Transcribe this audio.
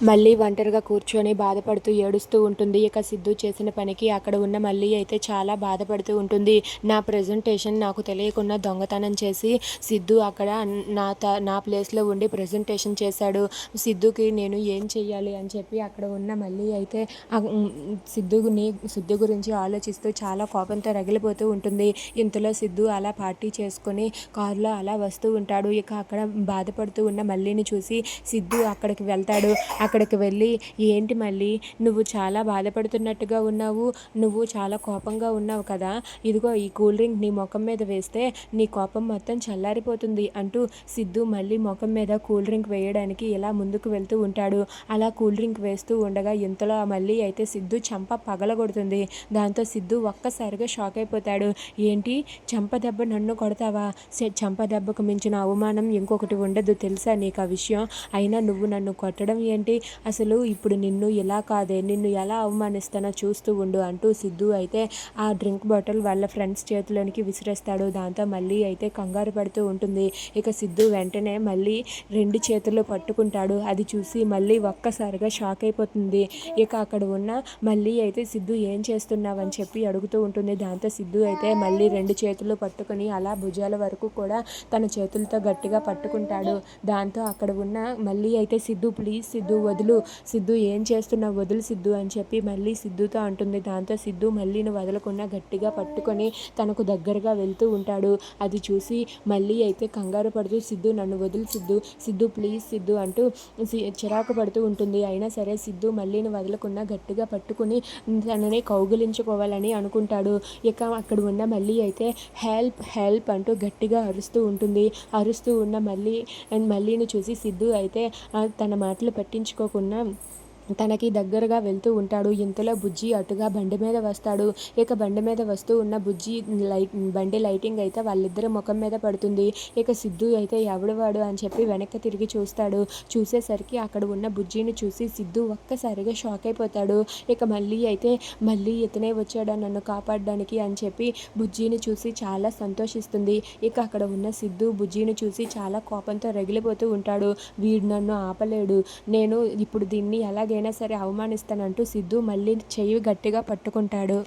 మళ్ళీ ఒంటరిగా కూర్చొని బాధపడుతూ ఏడుస్తూ ఉంటుంది. ఇక సిద్ధు చేసిన పనికి అక్కడ ఉన్న మళ్ళీ అయితే చాలా బాధపడుతూ ఉంటుంది. నా ప్రజెంటేషన్ నాకు తెలియకుండా దొంగతనం చేసి సిద్ధు అక్కడ నా త నా ప్లేస్లో ఉండి ప్రజెంటేషన్ చేశాడు. సిద్ధుకి నేను ఏం చెయ్యాలి అని చెప్పి అక్కడ ఉన్న మళ్ళీ అయితే సిద్ధుని సిద్ధు గురించి ఆలోచిస్తూ చాలా కోపంతో రగిలిపోతూ ఉంటుంది. ఇంతలో సిద్ధు అలా పార్టీ చేసుకొని కారులో అలా వస్తూ ఉంటాడు. ఇక అక్కడ బాధపడుతూ ఉన్న మళ్ళీని చూసి సిద్ధు అక్కడికి వెళ్తాడు. అక్కడికి వెళ్ళి ఏంటి మళ్ళీ? నువ్వు చాలా బాధపడుతున్నట్టుగా ఉన్నావు. నువ్వు చాలా కోపంగా ఉన్నావు కదా. ఇదిగో ఈ కూల్ డ్రింక్ నీ ముఖం మీద వేస్తే నీ కోపం మొత్తం చల్లారిపోతుంది అంటూ సిద్ధు మళ్ళీ ముఖం మీద కూల్ డ్రింక్ వేయడానికి ఇలా ముందుకు వెళ్తూ ఉంటాడు. అలా కూల్ డ్రింక్ వేస్తూ ఉండగా ఇంతలో మళ్ళీ అయితే సిద్ధు చంప పగలగొడుతుంది. దాంతో సిద్ధు ఒక్కసారిగా షాక్ అయిపోతాడు. ఏంటి? చంప దెబ్బ నన్ను కొడతావా? సె- చంప దెబ్బకు మించిన అవమానం ఇంకొకటి ఉండదు తెలుసా నీకు ఆ విషయం? అయినా నువ్వు నన్ను కొట్టడం ఏంటి? అసలు ఇప్పుడు నిన్ను ఇలా కాదే నిన్ను ఎలా అవమానిస్తానో చూస్తూ ఉండు అంటూ సిద్ధు అయితే ఆ డ్రింక్ బాటిల్ వాళ్ళ ఫ్రెండ్స్ చేతిలోనికి విసిరేస్తాడు. దాంతో మళ్ళీ అయితే కంగారు పడుతూ ఉంటుంది. ఇక సిద్ధు వెంటనే మళ్ళీ రెండు చేతులు పట్టుకుంటాడు. అది చూసి మళ్ళీ ఒక్కసారిగా షాక్ అయిపోతుంది. ఇక అక్కడ ఉన్న మళ్ళీ అయితే సిద్ధు ఏం చేస్తున్నావు అని చెప్పి అడుగుతూ ఉంటుంది. దాంతో సిద్ధు అయితే మళ్ళీ రెండు చేతులు పట్టుకొని అలా భుజాల వరకు కూడా తన చేతులతో గట్టిగా పట్టుకుంటాడు. దాంతో అక్కడ ఉన్న మళ్ళీ అయితే సిద్ధు ప్లీజ్ సిద్ధు వదులు. సిద్ధు ఏం చేస్తున్నావు? వదులు సిద్ధు అని చెప్పి మళ్ళీ సిద్ధుతో అంటుంది. దాంతో సిద్ధు మళ్ళీని వదలకుండా గట్టిగా పట్టుకొని తనకు దగ్గరగా వెళ్తూ ఉంటాడు. అది చూసి మళ్ళీ అయితే కంగారు పడుతూ సిద్ధు నన్ను వదులు సిద్ధు. సిద్ధు ప్లీజ్ సిద్ధు అంటూ సి- చిరాకు పడుతూ ఉంటుంది. అయినా సరే సిద్ధు మళ్ళీని వదలకుండా గట్టిగా పట్టుకుని తనని కౌగిలించుకోవాలని అనుకుంటాడు. ఇక అక్కడ ఉన్న మళ్ళీ అయితే హెల్ప్ హెల్ప్ అంటూ గట్టిగా అరుస్తూ ఉంటుంది. అరుస్తూ ఉన్న మళ్ళీ మళ్ళీని చూసి సిద్ధు అయితే తన మాటలు పట్టించుకోకుండా తనకి దగ్గరగా వెళ్తూ ఉంటాడు. ఇంతలో బుజ్జి అటుగా బండి మీద వస్తాడు. ఇక బండి మీద వస్తూ ఉన్న బుజ్జి లైట్ బండి లైటింగ్ అయితే వాళ్ళిద్దరి ముఖం మీద పడుతుంది. ఇక సిద్ధు అయితే ఎవడు వాడు అని చెప్పి వెనక్కి తిరిగి చూస్తాడు. చూసేసరికి అక్కడ ఉన్న బుజ్జిని చూసి సిద్ధు ఒక్కసారిగా షాక్ అయిపోతాడు. ఇక మళ్ళీ అయితే మళ్ళీ ఇతనే వచ్చాడు నన్ను కాపాడడానికి అని చెప్పి బుజ్జిని చూసి చాలా సంతోషిస్తుంది. ఇక అక్కడ ఉన్న సిద్ధు బుజ్జిని చూసి చాలా కోపంతో రగిలిపోతూ ఉంటాడు. వీడు నన్ను ఆపలేడు. నేను ఇప్పుడు దీన్ని అయినా సరే అవమానిస్తానంటూ సిద్ధు మళ్ళీ చెయ్యి గట్టిగా పట్టుకుంటాడు.